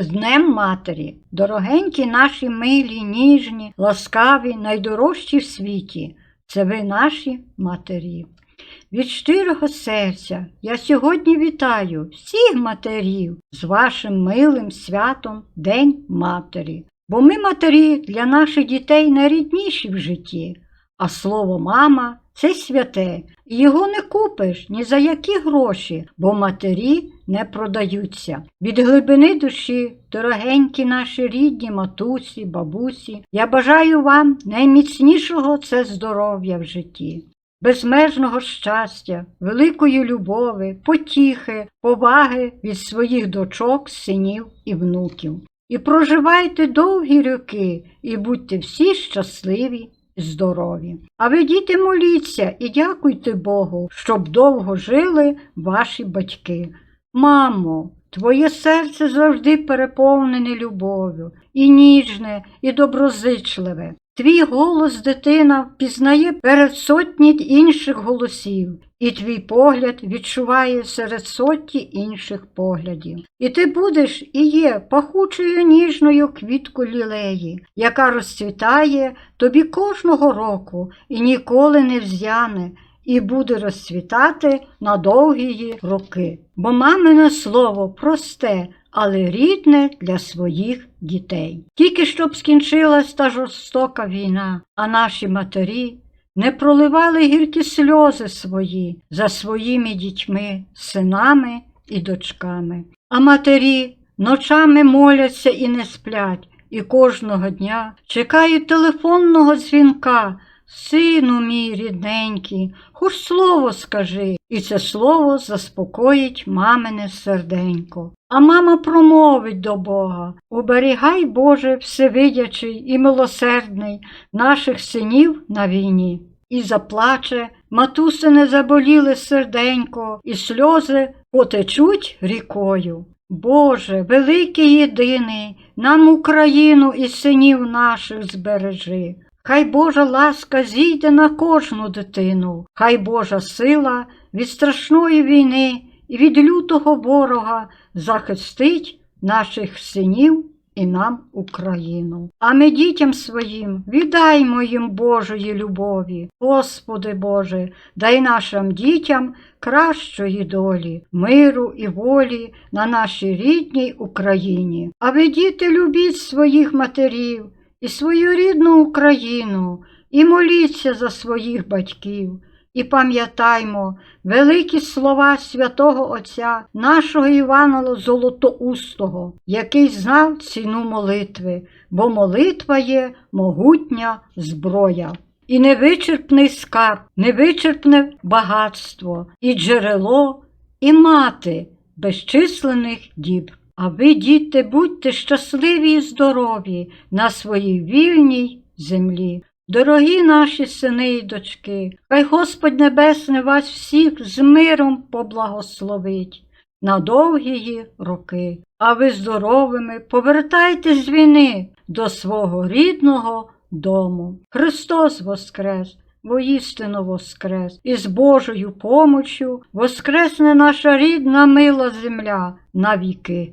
З Днем Матері, дорогенькі наші милі, ніжні, ласкаві, найдорожчі в світі, це ви наші матері. Від щирого серця я сьогодні вітаю всіх матерів з вашим милим святом День Матері. Бо ми матері для наших дітей найрідніші в житті, а слово мама це святе, його не купиш ні за які гроші, бо матері не продаються. Від глибини душі, дорогенькі наші рідні матусі, бабусі, я бажаю вам найміцнішого це здоров'я в житті. Безмежного щастя, великої любови, потіхи, поваги від своїх дочок, синів і внуків. І проживайте довгі роки, і будьте всі щасливі здорові. А ви, діти, моліться і дякуйте Богу, щоб довго жили ваші батьки. Мамо, твоє серце завжди переповнене любов'ю, і ніжне, і доброзичливе. Твій голос дитина впізнає перед сотні інших голосів, і твій погляд відчуває серед сотні інших поглядів. І ти будеш і є пахучою ніжною квітку лілеї, яка розцвітає тобі кожного року і ніколи не взяне, і буде розцвітати на довгі роки. Бо мамине слово просте, але рідне для своїх дітей. Тільки щоб скінчилась та жорстока війна, а наші матері не проливали гіркі сльози свої за своїми дітьми, синами і дочками. А матері ночами моляться і не сплять, і кожного дня чекають телефонного дзвінка. Сину мій рідненький, хоч слово скажи, і це слово заспокоїть мамине серденько. А мама промовить до Бога Уберігай, Боже, всевидячий і милосердний наших синів на війні. І заплаче, матусине заболіле серденько, і сльози потечуть рікою. Боже, великий єдиний, нам Україну і синів наших збережи. Хай Божа ласка зійде на кожну дитину, хай Божа сила від страшної війни і від лютого ворога захистить наших синів і нам Україну. А ми дітям своїм віддаймо їм Божої любові. Господи Боже, дай нашим дітям кращої долі, миру і волі на нашій рідній Україні. А ви, діти, любіть своїх матерів і свою рідну Україну, і моліться за своїх батьків. І пам'ятаймо великі слова святого Отця, нашого Івана Золотоустого, який знав ціну молитви, бо молитва є могутня зброя. І невичерпний скарб, невичерпне багатство, і джерело, і мати безчисленних діб. А ви, діти, будьте щасливі і здорові на своїй вільній землі. Дорогі наші сини і дочки, хай Господь Небесний вас всіх з миром поблагословить на довгі роки, а ви здоровими повертайтесь з війни до свого рідного дому. Христос Воскрес! Воістину воскрес, і з Божою помочю воскресне наша рідна мила земля на віки.